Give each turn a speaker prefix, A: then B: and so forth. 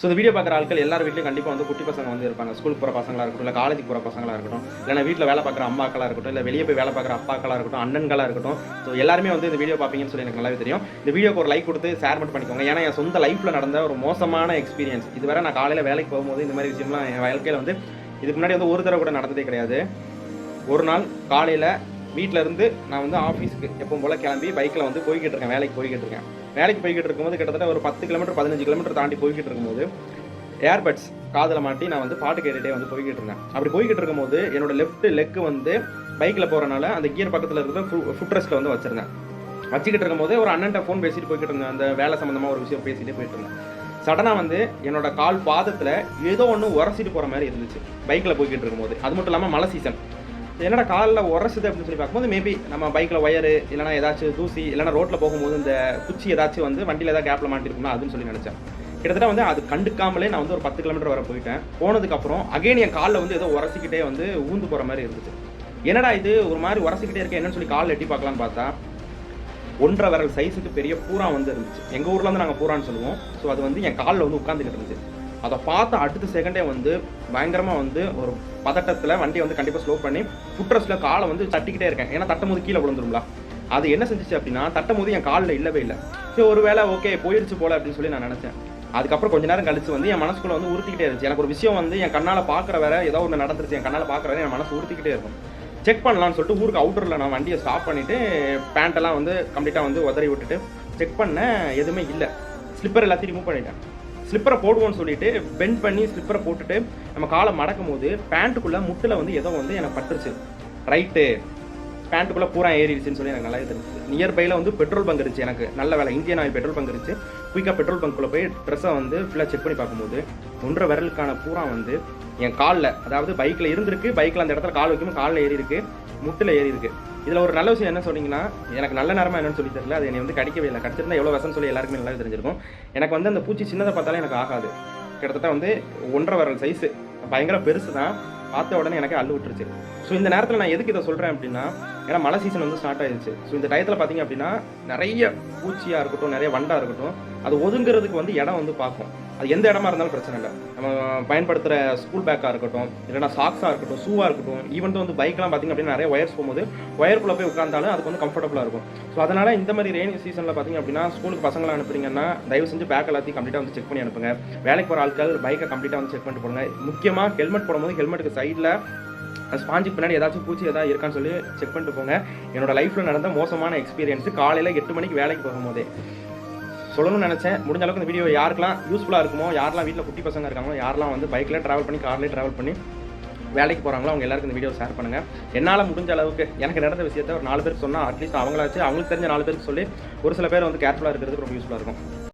A: So இந்த video பார்க்குற ஆட்கள் எல்லார் வீட்லையும் கண்டிப்பாக வந்து குட்டி பசங்க வந்து இருப்பாங்க. ஸ்கூலுக்கு போகிற பசங்களாக இருக்கட்டும் இல்லை காலேஜுக்கு போகிற பசங்களாக இருக்கட்டும் இல்லைனா வீட்டில் வேலை பார்க்குற அம்மாக்களாக இருக்கட்டும் இல்லை வெளியே போய் வேலை பார்க்குற அப்பாக்களாக இருக்கட்டும் அண்ணன்களாக இருக்கட்டும். ஸோ எல்லாருமே வந்து இந்த வீடியோ பார்ப்பீங்கன்னு சொல்லி எனக்கு நல்லாவே தெரியும். இந்த வீடியோக்கு ஒரு லைக் கொடுத்து ஷேர் மட்டும் பண்ணிக்கோங்க. ஏன்னா என் சொந்த லைஃப்பில் நடந்த ஒரு மோசமான எக்ஸ்பீரியன்ஸ் இதுவரை நான் காலையில் வேலைக்கு போகும்போது இந்த மாதிரி விஷயம்லாம் என் வாழ்க்கையில் வந்து இதுக்கு முன்னாடி வந்து ஒரு தடவை கூட நடந்ததே கிடையாது. ஒரு நாள் காலையில் வீட்டில் இருந்து நான் வந்து ஆஃபீஸுக்கு எப்பவும் போல் கிளம்பி பைக்கில் வந்து போய்கிட்டு இருக்கேன். வேலைக்கு போய்கிட்டு இருக்கேன். வேலைக்கு போய்கிட்டு இருக்கும்போது கிட்டத்தட்ட ஒரு பத்து கிலோமீட்டர் பதினஞ்சு கிலோமீட்டர் தாண்டி போய்கிட்டு இருக்கும்போது ஏர்பட்ஸ் காதில் மாட்டி நான் வந்து பாட்டு கேட்டுகிட்டே வந்து போய்கிட்டு இருந்தேன். அப்படி போய்கிட்டு இருக்கும்போது என்னோட லெஃப்ட் லெக்கு வந்து பைக்கில் போகிறனால அந்த கியர் பக்கத்தில் இருக்கிற ஃபுட் ரெஸ்ட்டில் வந்து வச்சுருந்தேன். வச்சுக்கிட்டு இருக்கும்போது ஒரு அண்ணன்ட்ட ஃபோன் பேசிட்டு போய்கிட்டு இருந்தேன். அந்த வேலை சம்மந்தமாக ஒரு விஷயம் பேசிகிட்டே போயிட்டு இருந்தேன். சடனாக வந்து என்னோட கால் பாதத்தில் ஏதோ ஒன்று உரசிட்டு போகிற மாதிரி இருந்துச்சு. பைக்கில் போய்கிட்டு இருக்கும்போது. அது மட்டும் இல்லாமல் மழை சீசன் என்னடா காலில் உரசுது அப்படின்னு சொல்லி பார்க்கும்போது மேபி நம்ம பைக்கில் ஒயரு இல்லைனா ஏதாச்சும் தூசி இல்லைனா ரோட்டில் போகும்போது இந்த குச்சி ஏதாச்சும் வந்து வண்டியில் ஏதாவது கேப்பில் மாட்டிருக்குமா அதுன்னு சொல்லி நினச்சேன். கிட்டத்தட்ட வந்து அது கண்டுக்காமலே நான் வந்து ஒரு பத்து கிலோமீட்டர் வர போயிட்டேன். போனதுக்கப்புறம் அகைன் என் காலில் வந்து ஏதோ உரசிக்கிட்டே வந்து ஊந்து போகிற மாதிரி இருந்துச்சு. என்னடா இது? ஒரு மாதிரி உரசிக்கிட்டே இருக்கேன் என்னன்னு சொல்லி காலில் எட்டி பார்க்கலான்னு பார்த்தா ஒன்றரை விரல் சைஸுக்கு பெரிய பூரா வந்து இருந்துச்சு. எங்கள் ஊரில் வந்து நாங்கள் பூரான்னு சொல்லுவோம். ஸோ அது வந்து என் காலில் வந்து உட்காந்துக்கிட்டு இருந்துச்சு. அதை பார்த்த அடுத்த செகண்டே வந்து பயங்கரமாக வந்து ஒரு பதட்டத்தில் வண்டியை வந்து கண்டிப்பாக ஸ்லோ பண்ணி ஃபுட்ரஸில் காலை வந்து தட்டிக்கிட்டே இருக்கேன். ஏன்னா தட்டும் போது கீழே விழுந்துரும்ல. அது என்ன செஞ்சுச்சு அப்படின்னா தட்டும் போது என் காலில் இல்லவே இல்லை. ஸோ ஒரு வேளை ஓகே போயிடுச்சு போல அப்படின்னு சொல்லி நான் நினச்சேன். அதுக்கப்புறம் கொஞ்ச நேரம் கழிச்சு வந்து என் மனசுக்குள்ள வந்து உறுத்திக்கிட்டே இருந்துச்சு. எனக்கு ஒரு விஷயம் வந்து என் கண்ணால் பார்க்குற வேற ஏதோ ஒன்று நடந்துருச்சு. என் கண்ணால் பார்க்குற வேற என் மனசு உறுத்திக்கிட்டே இருக்கும். செக் பண்ணலாம்னு சொல்லிட்டு ஊருக்கு அவுட்டரில் நான் வண்டியை ஸ்டாப் பண்ணிவிட்டு பேண்ட்டெல்லாம் வந்து கம்ப்ளீட்டாக வந்து உதறி விட்டுட்டு செக் பண்ணேன் எதுவுமே இல்லை. ஸ்லிப்பர் எல்லாத்தையும் ரிமூவ் பண்ணிட்டேன். ஸ்லிப்பரை போடுவோம்னு சொல்லிட்டு பெண்ட் பண்ணி ஸ்லிப்பரை போட்டுட்டு நம்ம காலை மடக்கும் போது பேண்ட்டுக்குள்ளே முட்டில் வந்து ஏதோ வந்து எனக்கு பட்டுருச்சு. ரைட்டு பேண்ட்டுக்குள்ளே பூரா ஏறிடுச்சுன்னு சொல்லி எனக்கு நல்லா தெரிஞ்சுது. நியர்பையில் வந்து பெட்ரோல் பங்க் இருந்துச்சு எனக்கு. நல்ல வேலை. இந்தியன் ஆயில் பெட்ரோல் பங்க் இருந்துச்சு. குயிக்காக பெட்ரோல் பங்க்குள்ளே போய் ட்ரெஸ்ஸை வந்து ஃபுல்லாக செக் பண்ணி பார்க்கும்போது ஒன்றரை விரலுக்கான பூரா வந்து என் காலில் அதாவது பைக்கில் இருந்திருக்கு. பைக்கில் அந்த இடத்துல கால் வைக்கும் காலில் ஏறி இருக்குது முட்டில் ஏறி இருக்கு. இதில் ஒரு நல்ல விஷயம் என்ன சொன்னீங்கன்னா எனக்கு நல்ல நேரமாக என்னன்னு சொல்லி தெரியல. அது என்னை வந்து கடிக்கவே இல்லை. கடிச்சிருந்தா எவ்வளோ விஷம் சொல்லி எல்லாருக்குமே நல்லா தெரிஞ்சிருக்கும். எனக்கு வந்து அந்த பூச்சி சின்னதை பார்த்தாலே எனக்கு ஆகாது. கிட்டத்தட்ட வந்து ஒன்றரை வரல் சைஸு பயங்கர பெருசு தான். பார்த்த உடனே எனக்கு அள்ளு விட்டுருச்சு. ஸோ இந்த நேரத்தில் நான் எதுக்கு இதை சொல்கிறேன் அப்படின்னா ஏன்னா மழை சீசன் வந்து ஸ்டார்ட் ஆயிடுச்சு ஸோ இந்த டயத்தில் பார்த்தீங்க அப்படின்னா நிறைய பூச்சியாக இருக்கட்டும் நிறைய வண்டா இருக்கட்டும் அது ஒதுங்கிறதுக்கு வந்து இடம் வந்து பார்க்கும். அது எந்த இடமா இருந்தாலும் பிரச்சனை இல்லை. நம்ம பயன்படுத்துகிற ஸ்கூல் பேக்காக இருக்கட்டும் இல்லைனா சாக்ஸாக இருக்கட்டும் ஷூவாக இருக்கட்டும் ஈவன் வந்து பைக்லாம் பார்த்தீங்க அப்படின்னா நிறைய ஒயர்ஸ் போகும்போது ஒயர்க்குள்ளே போய் உட்காந்தாலும் அதுக்கு வந்து கம்ஃபர்டபுளாக இருக்கும். ஸோ அதனால் இந்த மாதிரி ரெயின் சீசனில் பார்த்திங்க அப்படின்னா ஸ்கூலுக்கு பசங்களை அனுப்புறீங்கன்னா தயவு செஞ்சு பேக் எல்லாத்தையும் கம்ப்ளீட்டாக வந்து செக் பண்ணி அனுப்புங்க. வேலைக்கு போகிற ஆட்கள் பைக்கை கம்ப்ளீட்டாக வந்து செக் பண்ணிட்டு போடுங்க. முக்கியமாக ஹெல்மெட் போடும்போது ஹெல்மெட்டுக்கு சைடில் ஸ்பாஞ்சுக்கு பின்னாடி ஏதாச்சும் பூச்சி ஏதாவது இருக்கான்னு சொல்லி செக் பண்ணிட்டு போங்க. என்னோட லைஃப்பில் நடந்த மோசமான எக்ஸ்பீரியன்ஸு காலையில் எட்டு மணிக்கு வேலைக்கு போகும்போதே. சொல்லணும்னு நினச்சேன். முடிஞ்ச அளவுக்கு இந்த வீடியோ யாருக்கெல்லாம் யூஸ்ஃபுல்லாக இருக்குமோ யாரெல்லாம் வீட்டில் குட்டி பசங்க இருக்காங்களோ யாரெல்லாம் வந்து பைக்கில் ட்ராவல் பண்ணி கார்லேயே ட்ராவல் பண்ணி வேலைக்கு போகிறாங்களோ அவங்க எல்லாருக்கும் இந்த வீடியோ ஷேர் பண்ணுங்கள் என்னால் முடிஞ்ச அளவுக்கு எனக்கு நடந்த விஷயத்தை ஒரு நாலு பேருக்கு சொன்னால் அட்லீஸ்ட் அவங்களாச்சும் அவங்களுக்கு தெரிஞ்ச நாலு பேருக்கு சொல்லி ஒரு சில பேர் வந்து கேர்ஃபுல்லாக இருக்கிறதுக்கு ரொம்ப யூஸ்ஃபுல்லாக இருக்கும்.